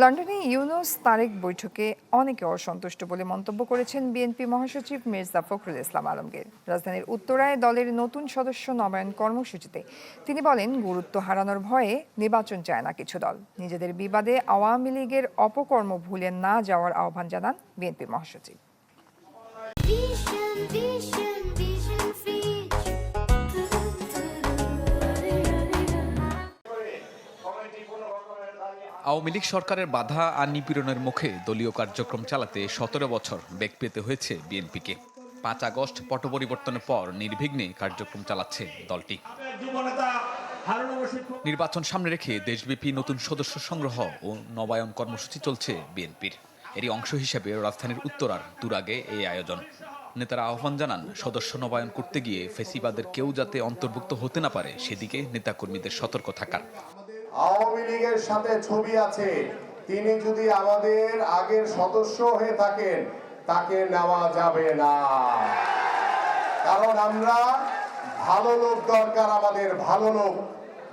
লন্ডনে ইউনুস তারেক বৈঠকে অনেকে অসন্তুষ্ট বলে মন্তব্য করেছেন বিএনপি মহাসচিব মির্জা ফখরুল ইসলাম আলমগীর। রাজধানীর উত্তরায় দলের নতুন সদস্য নবায়ন কর্মসূচিতে তিনি বলেন, গুরুত্ব হারানোর ভয়ে নির্বাচন চায় না কিছু দল। নিজেদের বিবাদে আওয়ামী লীগের অপকর্ম ভুলে না যাওয়ার আহ্বান জানান বিএনপি মহাসচিব। আওয়ামী লীগ সরকারের বাধা আর নিপীড়নের মুখে দলীয় কার্যক্রম চালাতে সতেরো বছর বেগ পেতে হয়েছে বিএনপিকে। পাঁচ আগস্ট পট পরিবর্তনের পর নির্বিঘ্নে কার্যক্রম চালাচ্ছে দলটি। নির্বাচন সামনে রেখে দেশব্যাপী নতুন সদস্য সংগ্রহ ও নবায়ন কর্মসূচি চলছে বিএনপির। এরই অংশ হিসেবে রাজধানীর উত্তরার দুরাগে এই আয়োজন। নেতারা আহ্বান জানান, সদস্য নবায়ন করতে গিয়ে ফেসিবাদের কেউ যাতে অন্তর্ভুক্ত হতে না পারে, সেদিকে নেতাকর্মীদের সতর্ক থাকার। আওয়ামী লীগের সাথে ছবি আছে। তিনি যদি আমাদের আগের সদস্য হয়ে থাকেন তাকে নেওয়া যাবে না। কারণ আমরা ভালো লোক দরকার আমাদের ভালো লোক।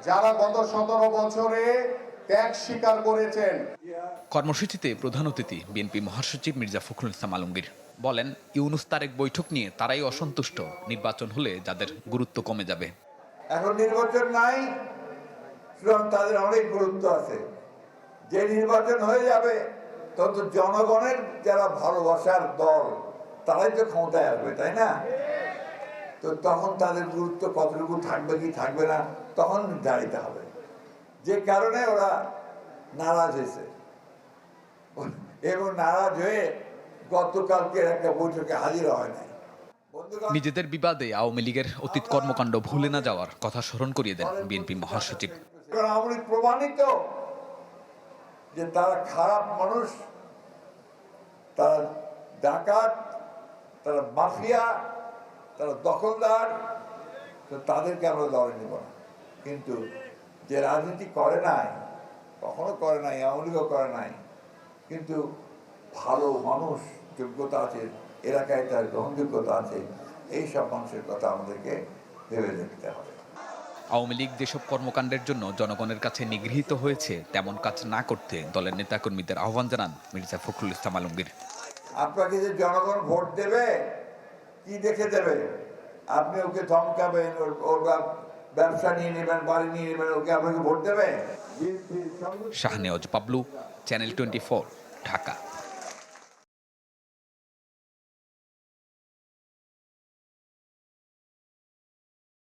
যারা গত সতেরো বছরে ত্যাগ স্বীকার করেছেন। কর্মসূচিতে প্রধান অতিথি বিএনপি মহাসচিব মির্জা ফখরুল ইসলাম আলমগীর বলেন ইউনুস তারেক বৈঠক নিয়ে তারাই অসন্তুষ্ট। নির্বাচন হলে যাদের গুরুত্ব কমে যাবে। এখন নির্বাচন নাই সুতরাং তাদের অনেক গুরুত্ব আছে। যে নির্বাচন হয়ে যাবে তত জনগণের যারা ভালোবাসার দল তারাই তো ক্ষমতায় আসবে তাই না? তো তখন তাদের গুরুত্ব কতটুকু থাকবে কি থাকবে না তখন নির্ধারিত হবে। যে কারণে ওরা নারাজ হয়েছে। এবং নারাজ হয়ে গতকালকের একটা বৈঠকে হাজির হয় নাই। নিজেদের বিবাদে আওয়ামী লীগের অতীত কর্মকাণ্ড ভুলে না যাওয়ার কথা স্মরণ করিয়ে দেন বিএনপি মহাসচিব। কারণ লীগ প্রমাণিত যে তারা খারাপ মানুষ, তারা ডাকাত, তারা মাফিয়া, তারা দখলদার তাদেরকে আমরা দলে নিব না। কিন্তু যে রাজনীতি করে নাই, কখনো করে নাই, আওয়ামী করে নাই, কিন্তু ভালো মানুষ, যোগ্যতা আছে, এলাকায় তার গ্রহণযোগ্যতা আছে এই সব মানুষের কথা আমাদেরকে ভেবে দেখতে হবে। আওয়ামী লীগ যেসব কর্মকাণ্ডের জন্য জনগণের কাছে নিগৃহীত হয়েছে তেমন কাজ না করতে দলের নেতাকর্মীদের আহ্বান জানান মির্জা ফখরুল ইসলাম আলমগীর। আপনাকে যে জনগণ ভোট দেবে কি দেখে দেবে? আপনি ওকে ধমকাবেন ওর ব্যবসা নিয়ে নেবেন বাড়ি নিয়ে নেবেন ওকে আপনাকে ভোট দেবে? Shahnewaz Pablu channel twenty Dhaka.